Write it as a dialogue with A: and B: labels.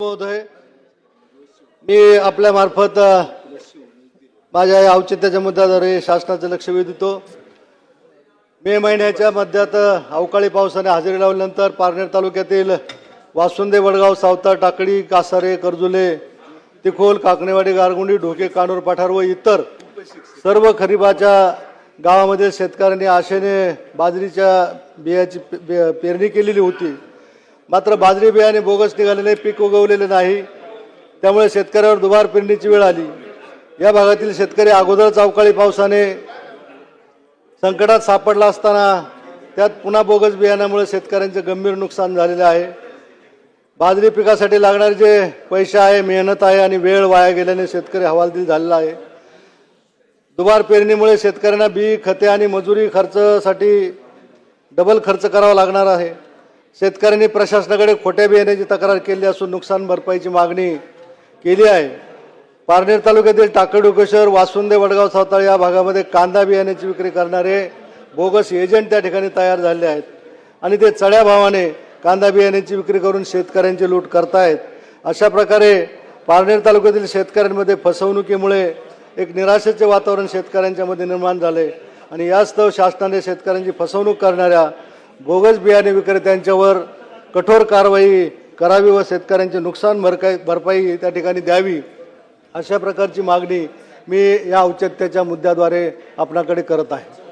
A: महोदय मी आपल्या मार्फत माझ्या या औचित्याच्या मुद्द्याद्वारे शासनाचं लक्ष वेधितो मे महिन्याच्या मध्यात अवकाळी पावसाने हजेरी लावल्यानंतर पारनेर तालुक्यातील वासुंदे वडगाव सावता टाकडी कासारे कर्जुले तिखोल काकणेवाडी गारगुंडी ढोके कानूर पठार व इतर सर्व खरीपाच्या गावामध्ये शेतकऱ्यांनी आशेने बाजरीच्या बियाची पे- बे- पेरणी केलेली होती. मात्र बाजरी बियाणे बोगस निघालेले पीक उगवलेले नाही. त्यामुळे शेतकऱ्यावर दुबार पेरणीची वेळ आली. या भागातील शेतकरी अगोदरच अवकाळी पावसाने संकटात सापडला असताना त्यात पुन्हा बोगस बियाण्यामुळे शेतकऱ्यांचे गंभीर नुकसान झालेले आहे. बाजरी पिकासाठी लागणारे जे पैसे आहे मेहनत आहे आणि वेळ वाया गेल्याने शेतकरी हवालदिल झालेला आहे. दुबार पेरणीमुळे शेतकऱ्यांना बी खते आणि मजुरी खर्चासाठी डबल खर्च करावा लागणार आहे. शेतकऱ्यांनी प्रशासनाकडे खोट्या बियाण्याची तक्रार केली असून नुकसान भरपाईची मागणी केली आहे. पारनेर तालुक्यातील टाकडुकेश्वर वासुंदे वडगाव सावताळ या भागामध्ये कांदा बियाण्याची विक्री करणारे बोगस एजंट त्या ठिकाणी तयार झाले आहेत. आणि ते चढ्या भावाने कांदा बियाण्याची विक्री करून शेतकऱ्यांची लूट करतायत. अशा प्रकारे पारनेर तालुक्यातील शेतकऱ्यांमध्ये फसवणुकीमुळे एक निराशेचे वातावरण शेतकऱ्यांच्यामध्ये निर्माण झाले. आणि यास्तव शासनाने शेतकऱ्यांची फसवणूक करणाऱ्या बोगस बियाणे विक्रेत्यांच्यावर कठोर कारवाई करावी व शेतकऱ्यांचे नुकसान भरकाई भरपाई त्या ठिकाणी द्यावी अशा प्रकारची मागणी मी या औचित्याच्या मुद्द्याद्वारे आपणाकडे करत आहे.